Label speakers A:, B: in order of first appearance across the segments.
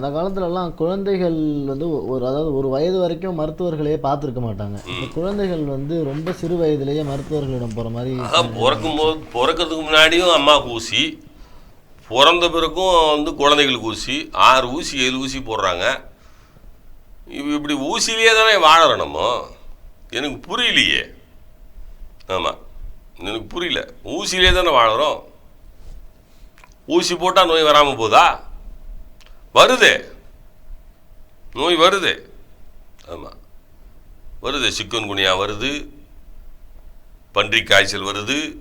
A: அந்த காலத்துலலாம் குழந்தைகள் வந்து ஒரு அதாவது ஒரு வயது வரைக்கும் மருத்துவர்களையே பார்த்துருக்க மாட்டாங்க. குழந்தைகள் வந்து ரொம்ப சிறு வயதிலேயே மருத்துவர்களிடம் போகிற மாதிரி
B: பிறக்கும் போது பிறக்கிறதுக்கு முன்னாடியும் அம்மாவுக்கு ஊசி பிறந்த பிறகும் வந்து குழந்தைகளுக்கு ஊசி ஆறு ஊசி ஏழு ஊசி போடுறாங்க. இப்படி ஊசியிலே தானே வாழறோம் நம்ம? எனக்கு புரியலையே. ஆமாம் எனக்கு புரியல. ஊசியிலே தானே வாழறோம். ஊசி போட்டால் நோய் வராமல் போதா? வருதே. நோய் வருதே. ஆமாம் வருது சிக்கன் குனியா வருது. பன்றி காய்ச்சல் வருது.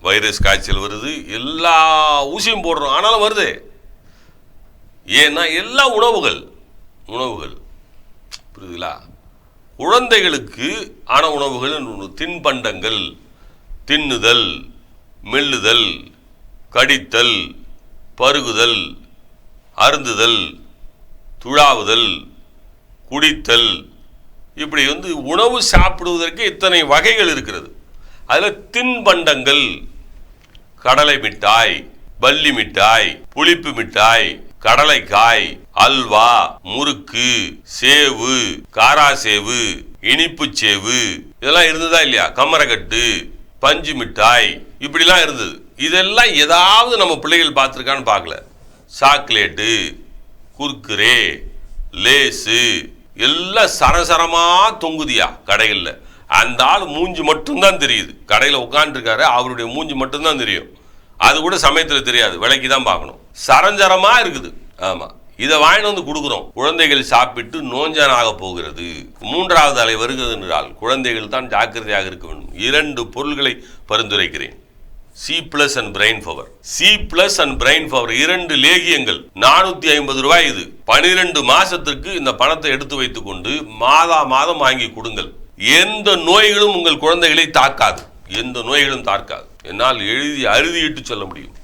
B: வைரஸ் காய்ச்சல் வருது. எல்லா ஊசியும் போடுறோம். ஆனாலும் வருது. ஏன்னா எல்லா உணவுகள் உணவுகள். புரியுதுங்களா? குழந்தைகளுக்கு ஆன உணவுகள் ஒன்று தின்பண்டங்கள் தின்னுதல் மெல்லுதல் கடித்தல் பருகுதல் அருந்துதல் துழாவுதல் குடித்தல் இப்படி வந்து உணவு சாப்பிடுவதற்கு இத்தனை வகைகள் இருக்கிறது. அதில் தின்பண்டங்கள் கடலை மிட்டாய் பள்ளி மிட்டாய் புளிப்பு மிட்டாய் கடலைக்காய் அல்வா முறுக்கு சேவு காராசேவு இனிப்பு சேவு இதெல்லாம் இருந்ததா இல்லையா? கம்மரக்கட்டு பஞ்சு மிட்டாய் இப்படிலாம் இருந்தது. இதெல்லாம் ஏதாவது நம்ம பிள்ளைகள் பார்த்துருக்கான்னு பார்க்கல. சாக்லேட்டு குர்குரே லேஸு எல்லாம் சரசரமாக தொங்குதியா கடைகளில். அந்த ஆள் மூஞ்சி மட்டும்தான் தெரியுது. கடையில் உட்காந்துருக்காரு அவருடைய மூஞ்சி மட்டும்தான் தெரியும். அது கூட சமயத்தில் தெரியாது விலைக்கு தான் பார்க்கணும். சரஞ்சரமாக இருக்குது. ஆமாம் இதை வாங்கிட்டு வந்து கொடுக்குறோம். குழந்தைகள் சாப்பிட்டு நோஞ்சனாக போகிறது. மூன்றாவது அலை வருகிறது என்றால் குழந்தைகள் தான் ஜாக்கிரதையாக இருக்க வேண்டும். இரண்டு பொருள்களை பரிந்துரைக்கிறேன். C plus and brain power C plus and brain power இரண்டு லேகியங்கள். நானூத்தி ஐம்பது ரூபாய் இது. பனிரெண்டு மாசத்திற்கு இந்த பணத்தை எடுத்து வைத்துக் கொண்டு மாதா மாதம் வாங்கி கொடுங்கள். எந்த நோய்களும் உங்கள் குழந்தைகளை தாக்காது. எந்த நோய்களும் தாக்காது. என்னால் எழுதி அறுதியிட்டு சொல்ல முடியும்.